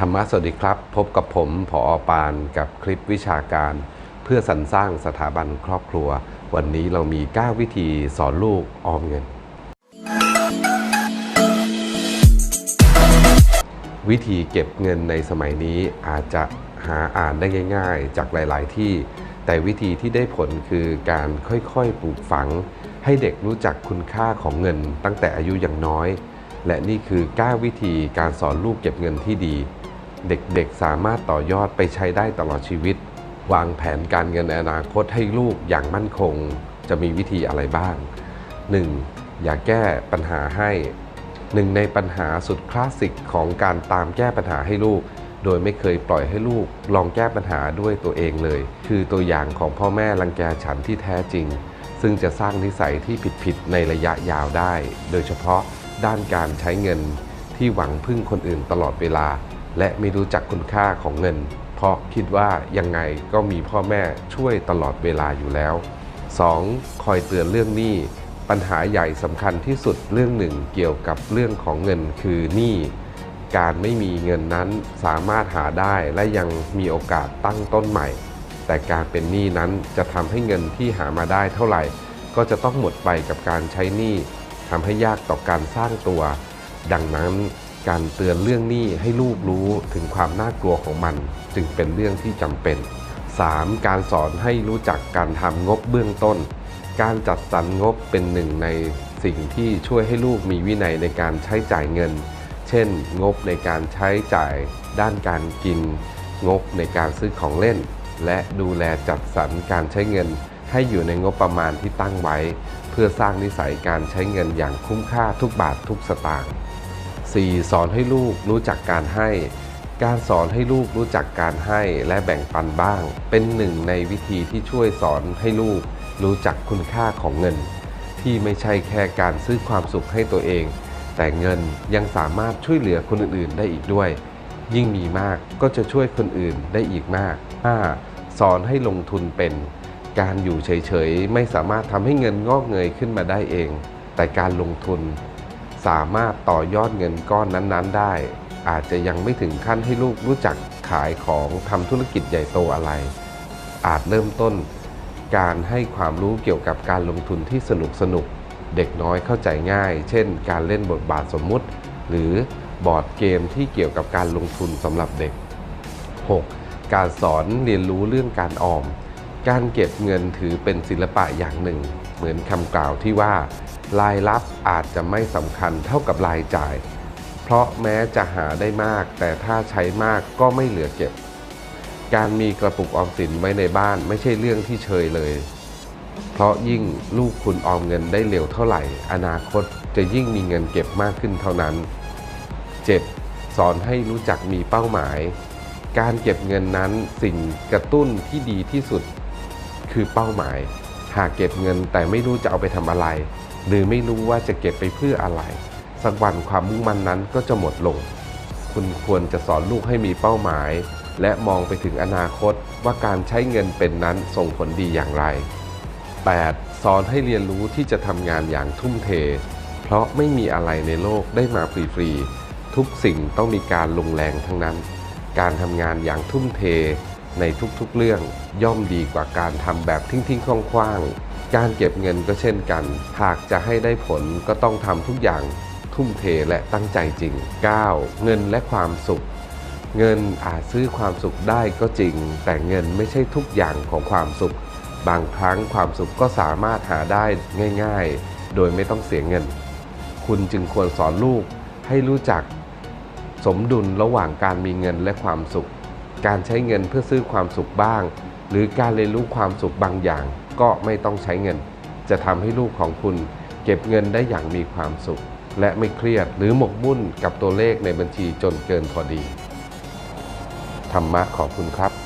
ธรรมะสวัสดีครับ พบกับผมผออปานกับคลิปวิชาการ เพื่อสรรสร้างสถาบันครอบครัว วันนี้เรามี 9 วิธีสอนลูกออมเงิน วิธีเก็บเงินในสมัยนี้อาจจะหาอ่านได้ง่าย ๆ จากหลาย ๆ ที่ แต่วิธีที่ได้ผลคือการค่อยๆปลูกฝัง ให้เด็กรู้จักคุณค่าของเงินตั้งแต่อายุยังน้อย และนี่คือ 9 วิธีการสอนลูกเก็บเงินที่ดี เด็กๆ สามารถต่อยอดไปใช้ได้ตลอดชีวิต วางแผนการเงินในอนาคตให้ลูกอย่างมั่นคง จะมีวิธีอะไรบ้าง 1. อย่าแก้ปัญหาให้หนึ่งในปัญหาสุดคลาสสิกของการตามแก้ปัญหาให้ลูก โดยไม่เคยปล่อยให้ลูกลองแก้ปัญหาด้วยตัวเองเลย คือตัวอย่างของพ่อแม่รังแกฉันที่แท้จริง ซึ่งจะสร้างนิสัยที่ผิดๆในระยะยาวได้ โดยเฉพาะด้านการใช้เงินที่หวังพึ่งคนอื่นตลอดเวลา และไม่รู้จักคุณค่าของเงิน เพราะคิดว่ายังไงก็มีพ่อแม่ช่วยตลอดเวลาอยู่แล้ว 2. คอยเตือนเรื่องหนี้ ปัญหาใหญ่สำคัญที่สุดเรื่องหนึ่งเกี่ยวกับเรื่องของเงินคือหนี้การไม่มีเงินนั้นสามารถหาได้และยังมีโอกาสตั้งต้นใหม่ แต่การเป็นหนี้นั้นจะทำให้เงินที่หามาได้เท่าไหร่ ก็จะต้องหมดไปกับการใช้หนี้ทำให้ยากต่อการสร้างตัว ดังนั้น การเตือนเรื่องหนี้ให้ลูกรู้ถึงความน่ากลัวของมัน จึงเป็นเรื่องที่จำเป็น 3. การสอนให้รู้จักการทำงบเบื้องต้น การจัดสรรงบเป็นหนึ่งในสิ่งที่ช่วยให้ลูกมีวินัยในการใช้จ่ายเงิน เช่น งบในการใช้จ่าย ด้านการกิน งบในการซื้อของเล่น และดูแลจัดสรรการใช้เงิน ให้อยู่ในงบประมาณที่ตั้งไว้ เพื่อสร้างนิสัยการใช้เงินอย่างคุ้มค่าทุกบาททุกสตางค์ 4. สอนให้ลูกรู้จักการให้ การสอนให้ลูกรู้จักการให้และแบ่งปันบ้าง เป็นหนึ่งในวิธีที่ช่วยสอนให้ลูกรู้จักคุณค่าของเงิน ที่ไม่ใช่แค่การซื้อความสุขให้ตัวเอง แต่เงินยังสามารถช่วยเหลือคนอื่นๆ ได้อีกด้วย ยิ่งมีมากก็จะช่วยคนอื่นได้อีกมาก 5. สอนให้ลงทุนเป็น การอยู่เฉยๆ ไม่สามารถทำให้เงินงอกเงยขึ้นมาได้เอง แต่การลงทุน สามารถต่อยอดเงินก้อนนั้นๆ ได้ อาจจะยังไม่ถึงขั้นให้ลูกรู้จักขายของทำธุรกิจใหญ่โตอะไร อาจเริ่มต้นการให้ความรู้เกี่ยวกับการลงทุนที่สนุกสนุก เด็กน้อยเข้าใจง่าย เช่น การเล่นบทบาทสมมุติ หรือบอร์ดเกมที่เกี่ยวกับการลงทุนสำหรับเด็ก 6. การสอนเรียนรู้เรื่องการออม การเก็บเงินถือเป็นศิลปะอย่างหนึ่ง เหมือนคำกล่าวที่ว่า รายรับอาจจะไม่สำคัญเท่ากับรายจ่าย เพราะแม้จะหาได้มาก แต่ถ้าใช้มากก็ไม่เหลือเก็บ การมีกระปุกออมสินไว้ในบ้านไม่ใช่เรื่องที่เชยเลย เพราะยิ่งลูกคุณออมเงินได้เร็วเท่าไหร่ อนาคตจะยิ่งมีเงินเก็บมากขึ้นเท่านั้น 7. สอนให้รู้จักมีเป้าหมาย การเก็บเงินนั้นสิ่งกระตุ้นที่ดีที่สุด คือเป้าหมาย หากเก็บเงินแต่ไม่รู้จะเอาไปทำอะไร หรือไม่รู้ว่าจะเก็บไปเพื่ออะไร สักวันความมุ่งมั่นนั้นก็จะหมดลง คุณควรจะสอนลูกให้มีเป้าหมาย และมองไปถึงอนาคตว่าการใช้เงินเป็นนั้นส่งผลดีอย่างไร 8. สอนให้เรียนรู้ที่จะทำงานอย่างทุ่มเท เพราะไม่มีอะไรในโลกได้มาฟรีๆทุกสิ่งต้องมีการลงแรงทั้งนั้น การทำงานอย่างทุ่มเทในทุกๆเรื่องย่อมดีกว่าการทำแบบทิ้งๆคว้างๆ การเก็บเงินก็เช่นกัน หากจะให้ได้ผลก็ต้องทำทุกอย่างทุ่มเทและตั้งใจจริง 9. เงินและความสุข เงินอาจซื้อความสุขได้ก็จริง แต่เงินไม่ใช่ทุกอย่างของความสุข บางครั้งความสุขก็สามารถหาได้ง่าย ๆ โดยไม่ต้องเสียเงิน คุณจึงควรสอนลูกให้รู้จัก สมดุลระหว่างการมีเงินและความสุข การใช้เงินเพื่อซื้อความสุขบ้าง หรือการเรียนรู้ความสุขบางอย่าง ก็ไม่ต้องใช้เงิน จะทำให้ลูกของคุณ เก็บเงินได้อย่างมีความสุข และไม่เครียดหรือหมกมุ่นกับตัวเลขในบัญชีจนเกินพอดี ธรรมะขอบคุณครับ